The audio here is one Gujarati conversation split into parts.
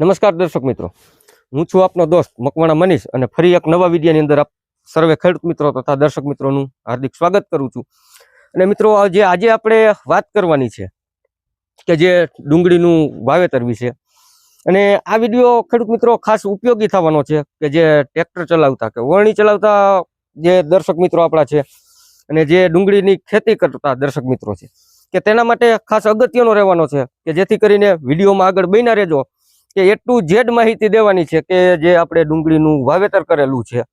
નમસ્કાર દર્શક મિત્રો. હું છું આપનો દોસ્ત મકવાણા મનીષ અને ફરી એક નવા વિડીયોની અંદર આપ સર્વે ખેડૂત મિત્રો તથા દર્શક મિત્રોનું હાર્દિક સ્વાગત કરું છું. અને મિત્રો જે આજે આપણે વાત કરવાની છે કે જે ડુંગળીનું વાવેતર વિશે. અને આ વીડિયો ખેડૂત મિત્રો ખાસ ઉપયોગી થવાનો છે કે જે ટ્રેક્ટર ચલાવતા કે વળણી ચલાવતા જે દર્શક મિત્રો આપણા છે અને જે ડુંગળીની ખેતી કરતા દર્શક મિત્રો છે. કે તેના માટે ખાસ અગત્યનો રહેવાનો છે કે જેથી કરીને વિડીયોમાં આગળ બન્યા રહેજો કે એ ટુ ઝેડ માહિતી દેવાની છે કે જે આપણે ડુંગળીનું વાવેતર કરેલું છે.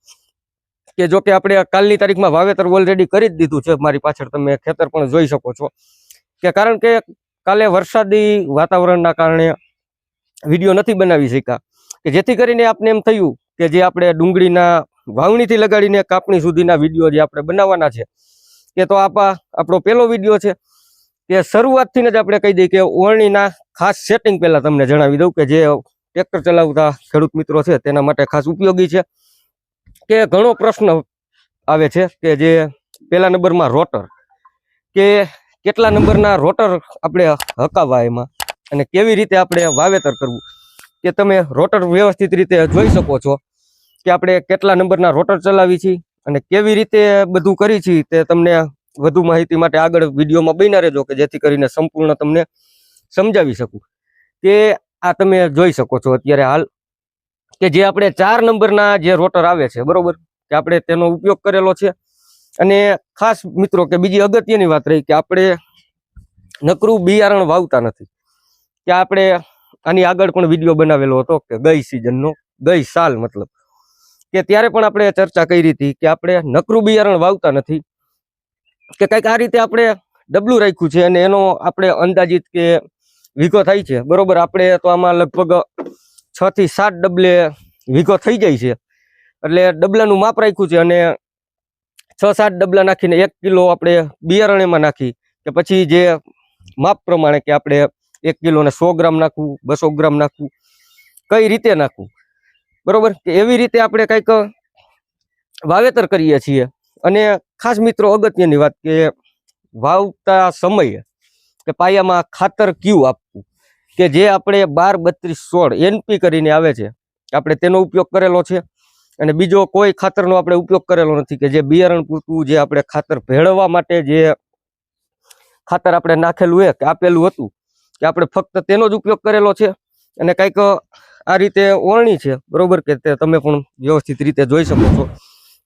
કે જો કે આપણે કાલની તારીખમાં વાવેતર ઓલરેડી કરી જ દીધું છે. મારી પાછળ તમે ખેતર પણ જોઈ શકો છો. કે કારણ કે કાલે વરસાદી વાતાવરણના કારણે વીડિયો નથી બનાવી શક્યા. કે જેથી કરીને આપને એમ થયું કે જે આપણે ડુંગળીના વાવણીથી લગાડીને કાપણી સુધીના વીડિયો જે આપણે બનાવવાના છે કે તો આપા, આપણો પહેલો વીડિયો છે. કે શરૂઆતથી જ આપણે કહી દઈએ કે ઓળણીના ખાસ સેટિંગ પહેલાં તમને જણાવી દઉં કે જે ટ્રેક્ટર ચલાવતા ખેડૂત મિત્રો છે તેના માટે ખાસ ઉપયોગી છે. કે ઘણો પ્રશ્ન આવે છે કે જે પહેલા નંબરમાં રોટર કે કેટલા નંબરના રોટર આપણે હકાવવા એમાં અને કેવી રીતે આપણે વાવેતર કરવું? કે તમે રોટર વ્યવસ્થિત રીતે જોઈ શકો છો કે આપણે કેટલા નંબરના રોટર ચલાવી છીએ અને કેવી રીતે બધું કરી છીએ તે તમને વધુ માહિતી માટે આગળ વિડીયોમાં બન્યા રહેજો કે જેથી કરીને સંપૂર્ણ તમને સમજાવી શકું. કે આ તમે જોઈ શકો છો અત્યારે હાલ કે જે આપણે ચાર નંબરના જે રોટર આવે છે, બરોબર? કે આપણે તેનો ઉપયોગ કરેલો છે. અને ખાસ મિત્રો કે બીજી અગત્યની વાત રહી કે આપણે નકરું બિયારણ વાવતા નથી. કે આપણે આની આગળ પણ વીડિયો બનાવેલો હતો કે ગઈ સિઝનનો ગઈ સાલ મતલબ. કે ત્યારે પણ આપણે ચર્ચા કરી હતી કે આપણે નકરું બિયારણ વાવતા નથી. કે કંઈક આ રીતે આપણે ડબલું રાખ્યું છે અને એનો આપણે અંદાજિત કે વીઘો થાય છે. બરોબર, આપણે તો આમાં લગભગ છ થી સાત ડબલે વીઘો થઈ જાય છે. એટલે ડબલાનું માપ રાખ્યું છે અને છ સાત ડબલા નાખીને એક કિલો આપણે બિયારણ એમાં નાખી કે પછી જે માપ પ્રમાણે કે આપણે એક કિલોને સો ગ્રામ નાખવું, બસો ગ્રામ નાખવું, કઈ રીતે નાખવું? બરોબર? કે એવી રીતે આપણે કંઈક વાવેતર કરીએ છીએ. અને ખાસ મિત્રો અગત્યની વાત કે વાવતા સમયે કે પાયામાં ખાતર કયું આપવું? કે જે આપણે બાર બત્રીસ સોળ એનપી કરીને આવે છે, આપણે તેનો ઉપયોગ કરેલો છે? અને બીજો કોઈ ખાતરનો આપણે ઉપયોગ કરેલો નથી કે જે બિયારણ પૂરતું જે આપણે ખાતર ભેળવવા માટે જે ખાતર આપણે નાખેલું એ કે આપેલું હતું, કે આપણે ફક્ત તેનો જ ઉપયોગ કરેલો છે? અને કંઈક આ રીતે ઓરણી છે, બરોબર કે તે તમે પણ વ્યવસ્થિત રીતે જોઈ શકો છો?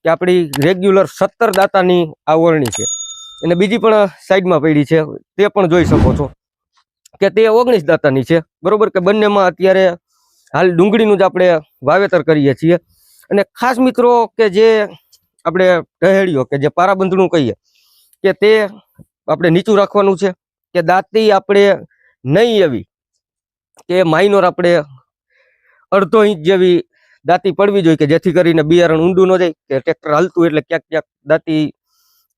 કે આપણી રેગ્યુલર સત્તર દાતાની આ ઓરણી છે. અને બીજી પણ સાઈડમાં પડી છે, તે પણ જોઈ શકો છો કે તે ઓગણીસ દાતાની છે. બરોબર કે બંનેમાં અત્યારે હાલ ડુંગળીનું જ આપણે વાવેતર કરીએ છીએ. અને ખાસ મિત્રો કે જે આપણે ટહેડીઓ કે જે પારાબંધનું કહીએ કે તે આપણે નીચું રાખવાનું છે, કે દાંતી આપણે નહીં એવી, કે માઇનોર આપણે અડધો ઇંચ જેવી દાંતી પડવી જોઈએ કે જેથી કરીને બિયારણ ઊંડું ન જાય, કે ટ્રેક્ટર હાલતું એટલે ક્યાંક ક્યાંક દાંતી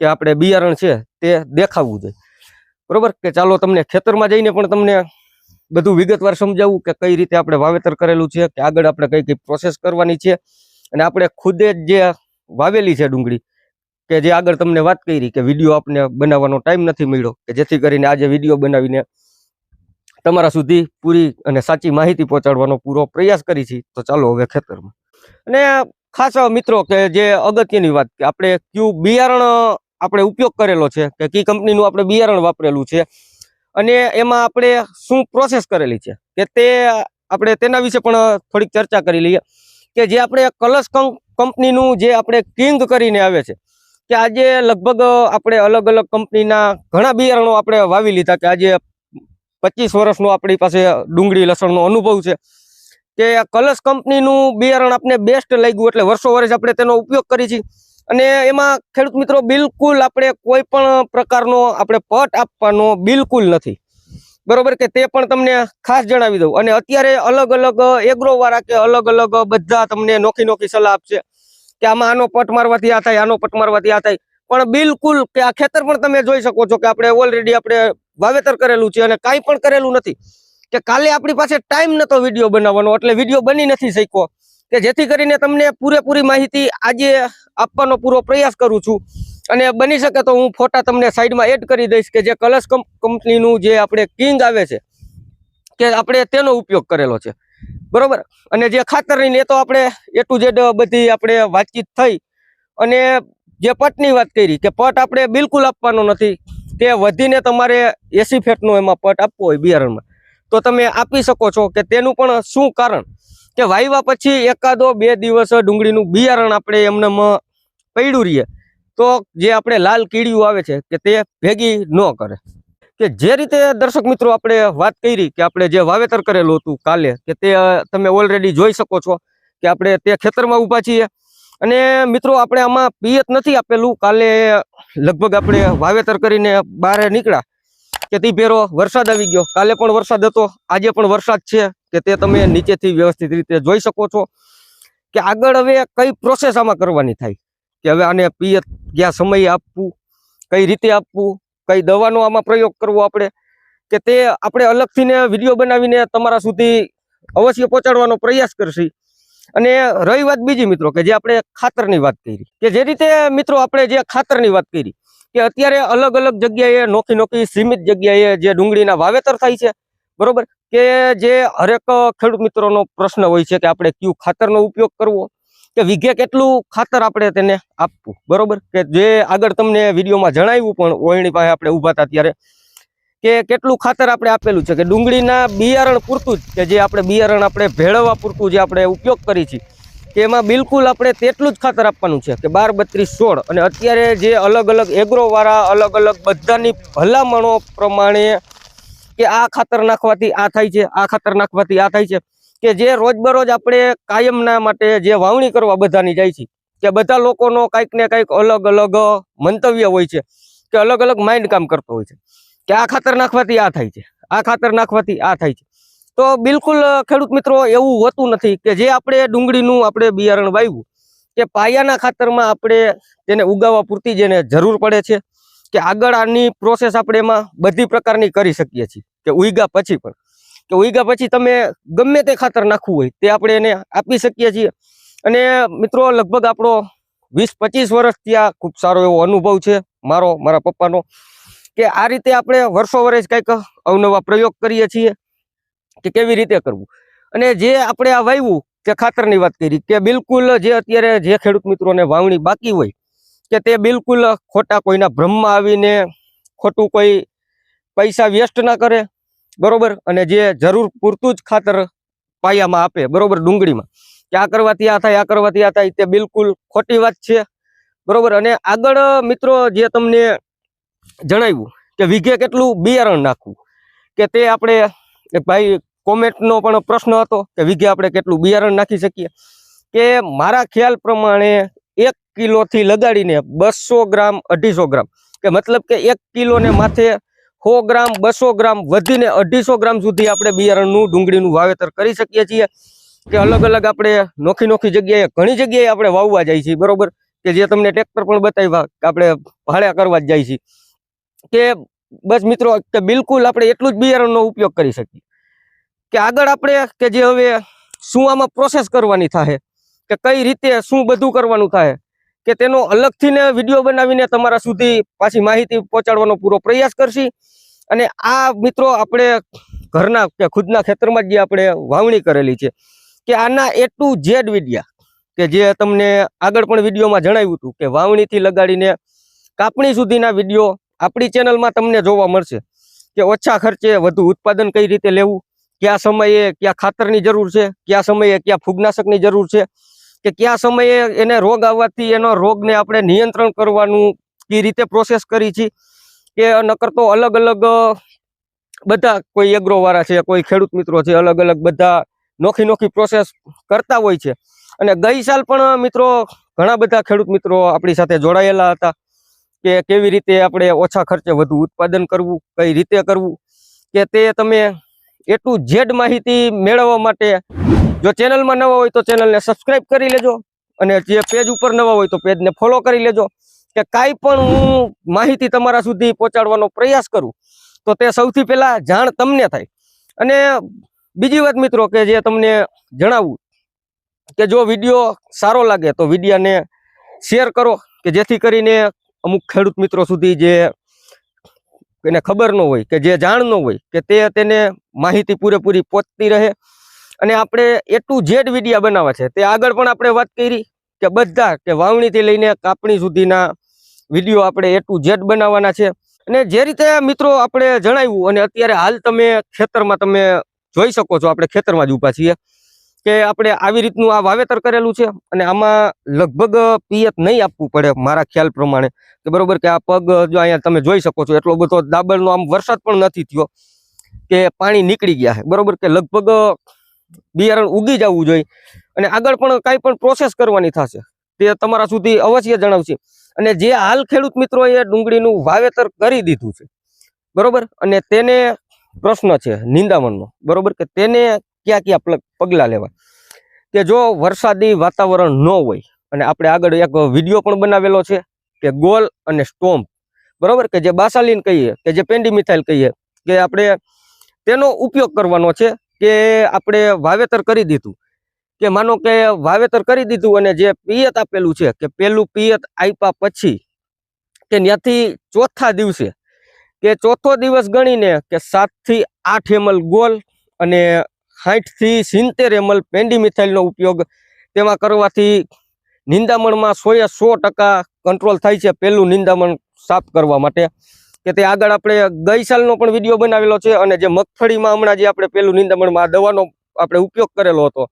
કે આપણે બિયારણ છે તે દેખાવું જોઈએ. બરોબર? કે ચાલો તમને ખેતરમાં જઈને પણ તમને બધું વિગતવાર સમજાવું કે કઈ રીતે આપણે વાવેતર કરેલું છે, કે આગળ આપણે કઈ કઈ પ્રોસેસ કરવાની છે. અને આપણે ખુદે જ વાવેલી છે ડુંગળી, કે જે આગળ તમને વાત કરી કે વીડિયો આપને બનાવવાનો ટાઈમ નથી મળ્યો, કે જેથી કરીને આજે વીડિયો બનાવીને તમારા સુધી પૂરી અને સાચી માહિતી પહોંચાડવાનો પૂરો પ્રયાસ કરી છે, તો ચાલો હવે ખેતરમાં. અને ખાસ મિત્રો કે જે અગત્યની વાત કે આપણે કયું બિયારણ આપણે ઉપયોગ કરેલો છે, કે કઈ કંપનીનું આપણે બિયારણ વાપરેલું છે, અને એમાં આપણે શું પ્રોસેસ કરેલી છે, કે તે આપણે તેના વિશે પણ થોડીક ચર્ચા કરી લઈએ. કે જે આપણે કલશ કંપનીનું જે આપણે કિંગ કરીને આવે છે, કે આજે લગભગ આપણે અલગ અલગ કંપનીના ઘણા બિયારણો આપણે વાવી લીધા, કે આજે પચીસ વર્ષનો આપણી પાસે ડુંગળી લસણનો અનુભવ છે કે કલશ કંપનીનું બિયારણ આપણે બેસ્ટ લાગ્યું એટલે વર્ષો વર્ષ આપણે તેનો ઉપયોગ કરી છીએ. અને એમાં ખેડૂત મિત્રો બિલકુલ આપણે કોઈ પણ પ્રકારનો આપણે પટ આપવાનો બિલકુલ નથી. બરોબર કે તે પણ તમને ખાસ જણાવી દઉં. અને અત્યારે અલગ અલગ એગ્રોવાળા કે અલગ અલગ બધા તમને નોખી નોખી સલાહ આપશે કે આમાં આનો પટ મારવાથી આ થાય, આનો પટ મારવાથી આ થાય. પણ બિલકુલ કે આ ખેતર પણ તમે જોઈ શકો છો કે આપણે ઓલરેડી આપણે વાવેતર કરેલું છે અને કાંઈ પણ કરેલું નથી. કે કાલે આપણી પાસે ટાઈમ નતો વીડિયો બનાવવાનો, એટલે વીડિયો બની નથી શક્યો. કે જેથી કરીને તમને પૂરેપૂરી માહિતી આજે આપવાનો પૂરો પ્રયાસ કરું છું. અને બની શકે તો હું ફોટા તમને સાઈડમાં એડ કરી દઈશ કે જે કલશ કંપનીનું જે આપણે કિંગ આવે છે, કે આપણે તેનો ઉપયોગ કરેલો છે. બરોબર? અને જે ખાતરની એ તો આપણે એ ટુ ઝેડ બધી આપણે વાતચીત થઈ. અને જે પટની વાત કરી કે પટ આપણે બિલકુલ આપવાનો નથી, કે વધીને તમારે એસી ફેટનો એમાં પટ આપવો હોય બિયારણમાં. તો તમે આપી શકો છો કે તેનું પણ શું કારણ? કે વાવ્યા પછી એકાદો બે દિવસ ડુંગળીનું બિયારણ આપણે એમને પડ્યું રહીએ તો જે આપણે લાલ કીડીયું આવે છે કે તે ભેગી ન કરે. કે જે રીતે દર્શક મિત્રો આપણે વાત કરી કે આપણે જે વાવેતર કરેલું હતું કાલે, કે તે તમે ઓલરેડી જોઈ શકો છો કે આપણે તે ખેતરમાં ઊભા છીએ. અને મિત્રો, આપણે આમાં પિયત નથી આપેલું. કાલે લગભગ આપણે વાવેતર કરીને બહાર નીકળ્યા કે તે ભેરો વરસાદ આવી ગયો. કાલે પણ વરસાદ હતો, આજે પણ વરસાદ છે કે તે તમે નીચેથી વ્યવસ્થિત રીતે જોઈ શકો છો કે આગળ હવે કઈ પ્રોસેસ આમાં કરવાની થાય. કે હવે આને પિયત ક્યાં સમયે આપવું, કઈ રીતે આપવું, કઈ દવાનો આમાં પ્રયોગ કરવો આપણે. કે તે આપણે અલગથી ને વીડિયો બનાવીને તમારા સુધી અવશ્ય પહોંચાડવાનો પ્રયાસ કરશી. અને રહી વાત બીજી મિત્રો કે જે આપણે ખાતરની વાત કરી, કે જે રીતે મિત્રો આપણે જે ખાતરની વાત કરી, કે અત્યારે અલગ અલગ જગ્યાએ નોખી નોખી સીમિત જગ્યાએ જે ડુંગળીના વાવેતર થાય છે, બરોબર? કે જે હરેક ખેડૂત મિત્રોનો પ્રશ્ન હોય છે કે આપણે કયું ખાતરનો ઉપયોગ કરવો, કે વીઘે કેટલું ખાતર આપણે તેને આપવું, બરોબર? કે જે આગળ તમને વિડીયોમાં જણાવ્યું પણ ઓયણી પાસે આપણે ઊભા હતા ત્યારે કે કેટલું ખાતર આપણે આપેલું છે? કે ડુંગળીના બિયારણ પૂરતું જ, કે જે આપણે બિયારણ આપણે ભેળવવા પૂરતું જે આપણે ઉપયોગ કરી છીએ કે એમાં બિલકુલ આપણે તેટલું જ ખાતર આપવાનું છે કે બાર, બત્રીસ, સોળ. અને અત્યારે જે અલગ અલગ એગ્રોવાળા, અલગ અલગ બધાની ભલામણો પ્રમાણે કે આ ખાતર નાખવાથી આ થાય છે, આ ખાતર નાખવાથી આ થાય છે, કે જે રોજબરોજ આપણે કાયમના માટે જે વાવણી કરવા બધાની જાય છે, કે બધા લોકોનો કાંઈક ને કાંઈક અલગ અલગ મંતવ્ય હોય છે, કે અલગ અલગ માઇન્ડ કામ કરતો હોય છે. કે આ ખાતર નાખવાથી આ થાય છે, આ ખાતર નાખવાથી આ થાય છે. તો બિલકુલ ખેડૂત મિત્રો, એવું હોતું નથી કે જે આપણે ડુંગળીનું આપણે બિયારણ વાવ્યું, કે પાયાના ખાતરમાં આપણે તેને ઉગાવવા પૂરતી જેને જરૂર પડે છે, કે આગળ આની પ્રોસેસ આપણે એમાં બધી પ્રકારની કરી શકીએ છીએ, કે ઉઈગા પછી પણ. કે ઉઈગા પછી તમે ગમે તે ખાતર નાખવું હોય, તે આપણે એને આપી શકીએ છીએ. અને, મિત્રો, લગભગ આપણો વીસ પચીસ વર્ષ ત્યાં ખૂબ સારો એવો અનુભવ છે, મારો, મારા પપ્પાનો. કે આ રીતે આપણે વર્ષો વર્ષ કંઈક અવનવા પ્રયોગ કરીએ છીએ કે કેવી રીતે કરવું? અને જે આપણે આ વાવ્યું કે ખાતરની વાત કરી કે બિલકુલ જે અત્યારે જે ખેડૂત મિત્રોને વાવણી બાકી હોય કે તે બિલકુલ ખોટા કોઈના ભ્રમમાં આવીને ખોટું કોઈ પૈસા વેસ્ટ ના કરે, બરોબર? અને જે જરૂર પૂરતું જ ખાતર પાયામાં આપે, બરોબર? ડુંગળીમાં. કે આ કરવાથી આ થાય, આ કરવાથી આ થાય, તે બિલકુલ ખોટી વાત છે, બરોબર? અને આગળ મિત્રો જે તમને જણાવ્યું કે વીઘે કેટલું બિયારણ નાખવું? કે તે આપણે ભાઈ કોમેન્ટનો પણ પ્રશ્ન હતો કે વીઘે આપણે કેટલું બિયારણ નાખી શકીએ? કે મારા ખ્યાલ પ્રમાણે એક કિલોથી લગાડીને બસો ગ્રામ, અઢીસો ગ્રામ. કે મતલબ કે એક કિલોને માથે સો ગ્રામ, બસો ગ્રામ વધીને અઢીસો ગ્રામ સુધી આપણે બિયારણનું, ડુંગળીનું વાવેતર કરી શકીએ છીએ. કે અલગ અલગ આપણે નોખી નોખી જગ્યાએ, ઘણી જગ્યાએ આપણે વાવવા જાય છીએ, બરોબર? કે જે તમને ટ્રેક્ટર પણ બતાવ્યા કે આપણે ભાડે કરવા જ જાય છીએ. કે બસ મિત્રો, કે બિલકુલ આપણે એટલું જ બિયારણનો ઉપયોગ કરી શકીએ. કે આગળ આપણે, કે જે હવે શું આમાં પ્રોસેસ કરવાની થાય કે કઈ રીતે શું બધું કરવાનું થાય કે તેનો અલગથી ને વીડિયો બનાવીને તમારા સુધી પાછી માહિતી પહોંચાડવાનો પૂરો પ્રયાસ કરશી. અને આ મિત્રો, આપણે ઘરના, કે ખુદના ખેતરમાં જ આપણે વાવણી કરેલી છે, કે આના એ ટુ ઝેડ વિડિયા, કે જે તમને આગળ પણ વિડીયોમાં જણાવ્યું હતું, કે વાવણીથી લગાડીને કાપણી સુધીના વીડિયો આપણી ચેનલમાં તમને જોવા મળશે કે ઓછા ખર્ચે વધુ ઉત્પાદન કઈ રીતે લેવું, કયા સમયે કયા ખાતરની જરૂર છે, કયા સમયે કયા ફૂગનાશકની જરૂર છે કે કયા સમયે એને રોગ આવવાથી એનો રોગને આપણે નિયંત્રણ કરવાનું કઈ રીતે પ્રોસેસ કરી છે કે નકર તો અલગ અલગ બધા કોઈ એગ્રો વાળા છે, કોઈ ખેડૂત મિત્રો છે, અલગ અલગ બધા નોખી નોખી પ્રોસેસ કરતા હોય છે. અને ગઈ સાલ પણ મિત્રો ઘણા બધા ખેડૂત મિત્રો આપણી સાથે જોડાયેલા હતા. કે કેવી રીતે આપણે ઓછા ખર્ચે વધુ ઉત્પાદન કરવું, કઈ રીતે કરવું, કે તે તમે એ ટુ ઝેડ માહિતી મેળવવા માટે જો ચેનલમાં નવા હોય તો ચેનલને સબસ્ક્રાઇબ કરી લેજો અને જે પેજ ઉપર નવા હોય તો પેજને ફોલો કરી લેજો. કે કાંઈ પણ હું માહિતી તમારા સુધી પહોંચાડવાનો પ્રયાસ કરું, તો તે સૌથી પહેલાં જાણ તમને થાય. અને બીજી વાત મિત્રો કે જે તમને જણાવું કે જો વીડિયો સારો લાગે તો વિડીયાને શેર કરો, કે જેથી કરીને અમુક ખેડૂત મિત્રો સુધી જે એને ખબર ન હોય કે જે જાણ ન હોય કે તે તેને માહિતી પૂરેપૂરી પહોંચતી રહે. અને આપણે એ ટુ ઝેડ વિડીયા બનાવવા છે. તે આગળ પણ આપણે વાત કરી કે બધા કે વાવણીથી લઈને કાપણી સુધીના વીડિયો આપણે એ ટુ ઝેડ બનાવવાના છે. અને જે રીતે મિત્રો આપણે જણાવ્યું અને અત્યારે હાલ તમે ખેતરમાં તમે જોઈ શકો છો, આપણે ખેતરમાં જ ઊભા છીએ. કે આપણે આવી રીતનું આ વાવેતર કરેલું છે અને આમાં લગભગ પિયત નહીં આપવું પડે મારા ખ્યાલ પ્રમાણે. કે બરોબર કે આ પગ જો અહીંયા તમે જોઈ શકો છો, એટલો બધો દાબરનો આમ વરસાદ પણ નથી થયો કે પાણી નીકળી ગયા છે. બરોબર કે લગભગ બિયારણ ઉગી જવું જોઈએ અને આગળ પણ કાંઈ પણ પ્રોસેસ કરવાની થશે. તે તમારા સુધી અવશ્ય જણાવશે. અને જે હાલ ખેડૂત મિત્રોએ ડુંગળીનું વાવેતર કરી દીધું છે, બરોબર? અને તેને પ્રશ્ન છે, નિંદામણનો, બરોબર? કે તેને ક્યાં ક્યાં પગ- પગલાં લેવા. કે જો વરસાદી વાતાવરણ ન હોય, અને આપણે આગળ એક વીડિયો પણ બનાવેલો છે કે ગોલ અને સ્ટોમ્પ. બરાબર? કે જે બાસાલીન કહીએ, કે જે પેન્ડીમિથાઇલ કહીએ, કે આપણે તેનો ઉપયોગ કરવાનો છે કે આપણે વાવેતર કરી દીધું. કે માનો કે વાવેતર કરી દીધું અને જે પિયત આપેલું છે, કે પેલું પિયત આપ્યા પછી કે ત્યાંથી ચોથા દિવસે, કે ચોથો દિવસ ગણીને કે સાતથી આઠ એમલ ગોલ અને સાઠથી સિત્તેર એમએલ પેન્ડીમિથાઇલનો ઉપયોગ તેમાં કરવાથી નિંદામણમાં સો એ સો ટકા કંટ્રોલ થાય છે પહેલું નિંદામણ સાફ કરવા માટે. કે તે આગળ આપણે ગઈ સાલનો પણ વીડિયો બનાવેલો છે અને જે મગફળીમાં હમણાં જે આપણે પહેલું નિંદામણમાં આ દવાનો આપણે ઉપયોગ કરેલો હતો.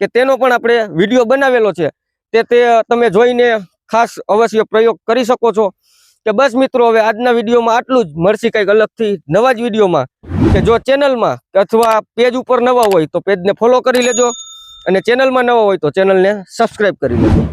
કે તેનો પણ આપણે વીડિયો બનાવેલો છે. તે તે તમે જોઈને ખાસ અવશ્ય પ્રયોગ કરી શકો છો. કે બસ મિત્રો, હવે આજના વિડીયોમાં આટલું જ. મળશે કંઈક અલગથી નવા જ વિડીયોમાં. કે જો ચેનલમાં અથવા પેજ ઉપર નવા હોય તો પેજને ફોલો કરી લેજો. અને ચેનલમાં નવા હોય તો ચેનલને સબસ્ક્રાઇબ કરી લેજો.